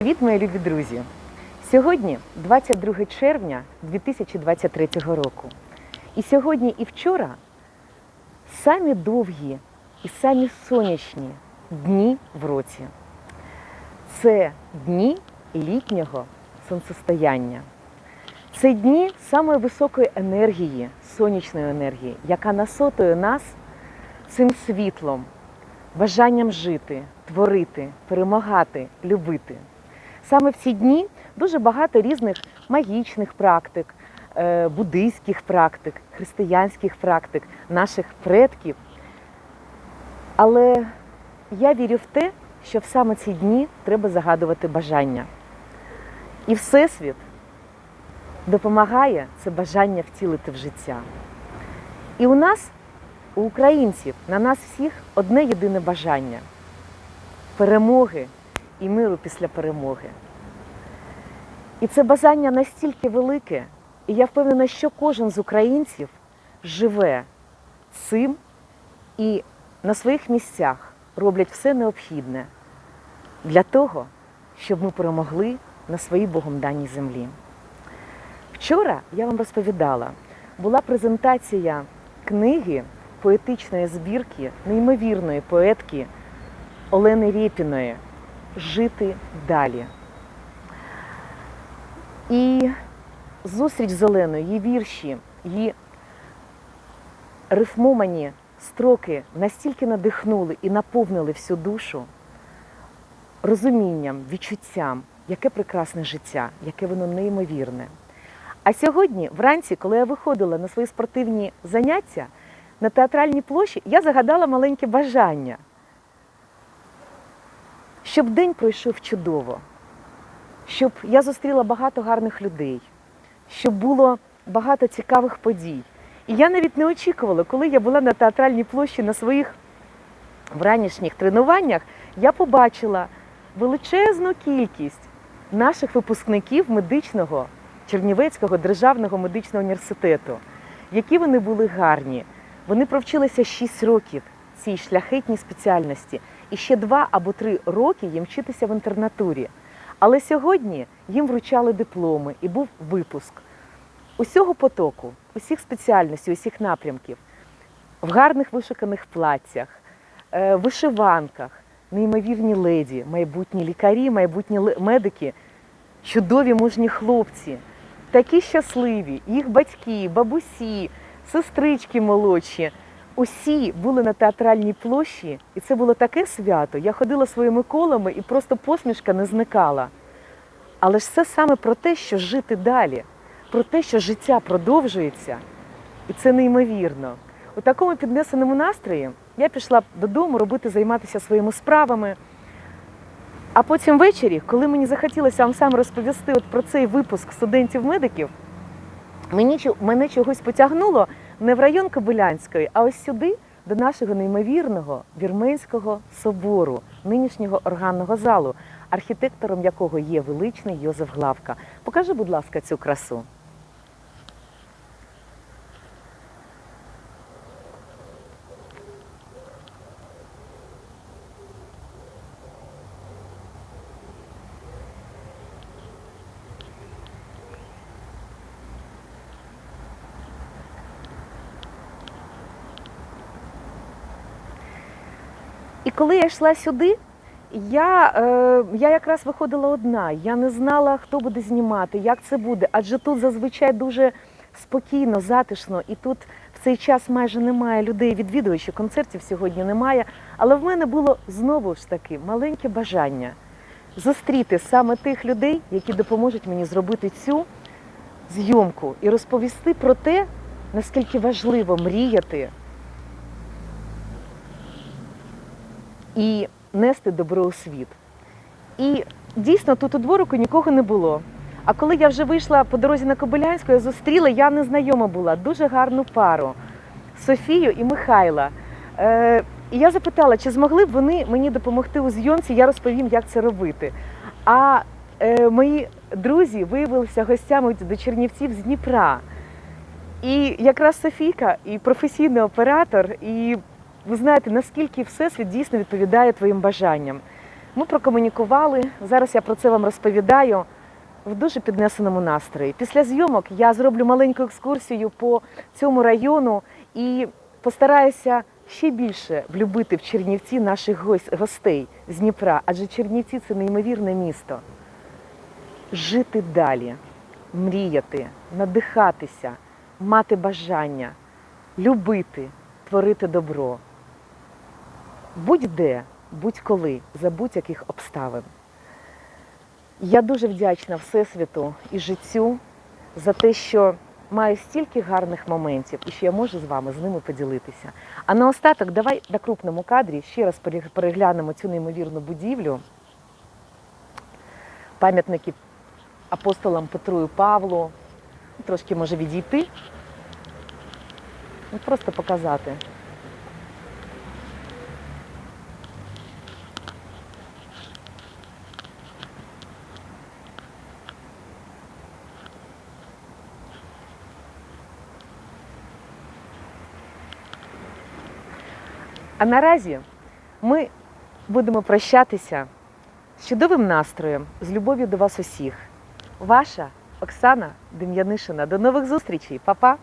Привіт, мої любі друзі! Сьогодні 22 червня 2023 року. І сьогодні і вчора самі довгі і самі сонячні дні в році. Це дні літнього сонцестояння. Це дні самої високої енергії, сонячної енергії, яка насотує нас цим світлом, бажанням жити, творити, перемагати, любити. Саме в ці дні дуже багато різних магічних практик, е, буддийських практик, християнських практик, наших предків. Але я вірю в те, що в саме ці дні треба загадувати бажання. І Всесвіт допомагає це бажання втілити в життя. І у нас, у українців, на нас всіх одне єдине бажання перемоги і миру після перемоги. І це бажання настільки велике, і я впевнена, що кожен з українців живе цим і на своїх місцях роблять все необхідне для того, щоб ми перемогли на своїй Богом даній землі. Вчора я вам розповідала, була презентація книги поетичної збірки неймовірної поетки Олени Рєпіної Жити далі. І зустріч з Оленою, її вірші, її рифмовані строки настільки надихнули і наповнили всю душу розумінням, відчуттям, яке прекрасне життя, яке воно неймовірне. А сьогодні, вранці, коли я виходила на свої спортивні заняття на театральній площі, я загадала маленьке бажання, щоб день пройшов чудово щоб я зустріла багато гарних людей, щоб було багато цікавих подій. І я навіть не очікувала, коли я була на театральній площі на своїх вранішніх тренуваннях, я побачила величезну кількість наших випускників медичного Чернівецького державного медичного університету, які вони були гарні. Вони провчилися 6 років цій шляхетній спеціальності, і ще 2 або 3 роки їм вчитися в інтернатурі. Але сьогодні їм вручали дипломи і був випуск усього потоку, усіх спеціальностей, усіх напрямків, в гарних вишуканих платтях, е, вишиванках, неймовірні леді, майбутні лікарі, майбутні медики, чудові мужні хлопці, такі щасливі, їх батьки, бабусі, сестрички молодші. Усі були на театральній площі, і це було таке свято. Я ходила своїми колами і просто посмішка не зникала. Але ж це саме про те, що жити далі, про те, що життя продовжується, і це неймовірно. У такому піднесеному настрої я пішла додому робити, займатися своїми справами. А потім ввечері, коли мені захотілося вам саме розповісти от про цей випуск студентів-медиків, мені мене чогось потягнуло не в район Кобилянської, а ось сюди, до нашого неймовірного вірменського собору, нинішнього органного залу, архітектором якого є величний Йозеф Главка. Покажи, будь ласка, цю красу. Коли я йшла сюди, я, е, я якраз виходила одна. Я не знала, хто буде знімати, як це буде. Адже тут зазвичай дуже спокійно, затишно, і тут в цей час майже немає людей, відвідувачів, концертів сьогодні немає. Але в мене було знову ж таки маленьке бажання зустріти саме тих людей, які допоможуть мені зробити цю зйомку і розповісти про те, наскільки важливо мріяти. І нести добро у світ. І дійсно тут у дворику нікого не було. А коли я вже вийшла по дорозі на Кобилянську, я зустріла, я незнайома була, дуже гарну пару Софію і Михайла. Е, і я запитала, чи змогли б вони мені допомогти у зйомці, я розповім, як це робити. А е, мої друзі виявилися гостями до Чернівців з Дніпра. І якраз Софійка, і професійний оператор, і ви знаєте, наскільки Всесвіт дійсно відповідає твоїм бажанням. Ми прокомунікували. Зараз я про це вам розповідаю в дуже піднесеному настрої. Після зйомок я зроблю маленьку екскурсію по цьому району і постараюся ще більше влюбити в Чернівці наших гостей з Дніпра, адже Чернівці це неймовірне місто. Жити далі, мріяти, надихатися, мати бажання, любити, творити добро. Будь-де, будь-коли, за будь-яких обставин. Я дуже вдячна Всесвіту і життю за те, що маю стільки гарних моментів і що я можу з вами з ними поділитися. А наостаток, давай на крупному кадрі ще раз переглянемо цю неймовірну будівлю. Пам'ятники апостолам Петру і Павлу. Трошки може відійти. Ну, Просто показати. А наразі ми будемо прощатися з чудовим настроєм, з любов'ю до вас усіх. Ваша Оксана Дем'янишина. До нових зустрічей, Па-па!